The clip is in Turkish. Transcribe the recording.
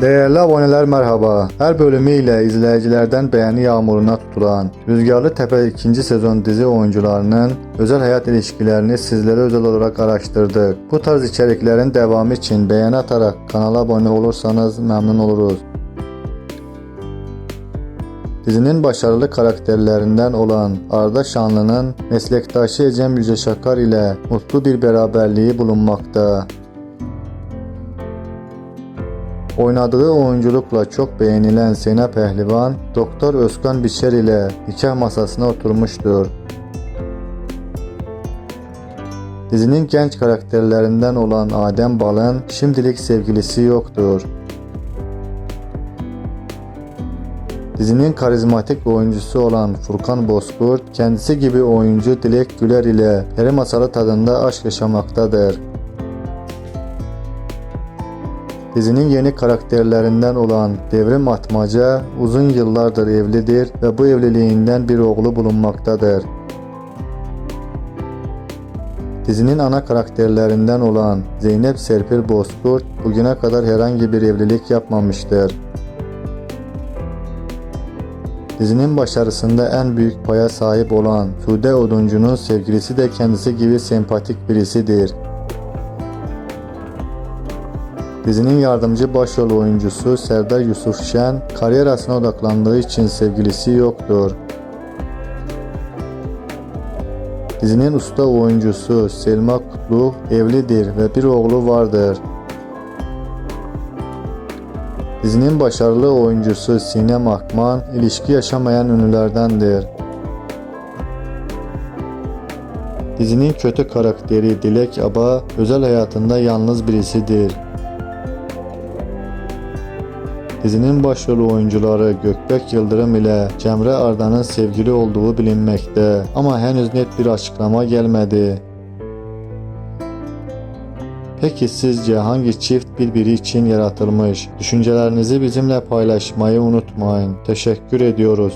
Değerli aboneler merhaba. Her bölümüyle izleyicilerden beğeni yağmuruna tutulan Rüzgarlı Tepe 2. sezon dizi oyuncularının özel hayat ilişkilerini sizlere özel olarak araştırdık. Bu tarz içeriklerin devamı için beğeni atarak kanala abone olursanız memnun oluruz. Dizinin başarılı karakterlerinden olan Arda Şanlı'nın meslektaşı Ecem Yüce Şakar ile mutlu bir beraberliği bulunmakta. Oynadığı oyunculukla çok beğenilen Sena Pehlivan, Doktor Özkan Biçer ile nikah masasına oturmuştur. Dizinin genç karakterlerinden olan Adem Bal'ın şimdilik sevgilisi yoktur. Dizinin karizmatik oyuncusu olan Furkan Bozkurt, kendisi gibi oyuncu Dilek Güler ile peri masalı tadında aşk yaşamaktadır. Dizinin yeni karakterlerinden olan Devrim Atmaca uzun yıllardır evlidir ve bu evliliğinden bir oğlu bulunmaktadır. Dizinin ana karakterlerinden olan Zeynep Serpil Bozkurt bugüne kadar herhangi bir evlilik yapmamıştır. Dizinin başarısında en büyük paya sahip olan Sude Oduncu'nun sevgilisi de kendisi gibi sempatik birisidir. Dizinin yardımcı başrol oyuncusu Serdar Yusuf Şen kariyerasına odaklandığı için sevgilisi yoktur. Dizinin usta oyuncusu Selma Kutlu evlidir ve bir oğlu vardır. Dizinin başarılı oyuncusu Sinem Akman ilişki yaşamayan ünlülerdendir. Dizinin kötü karakteri Dilek Aba özel hayatında yalnız birisidir. Dizinin başrol oyuncuları Gökbek Yıldırım ile Cemre Arda'nın sevgili olduğu bilinmekte ama henüz net bir açıklama gelmedi. Peki sizce hangi çift birbiri için yaratılmış? Düşüncelerinizi bizimle paylaşmayı unutmayın. Teşekkür ediyoruz.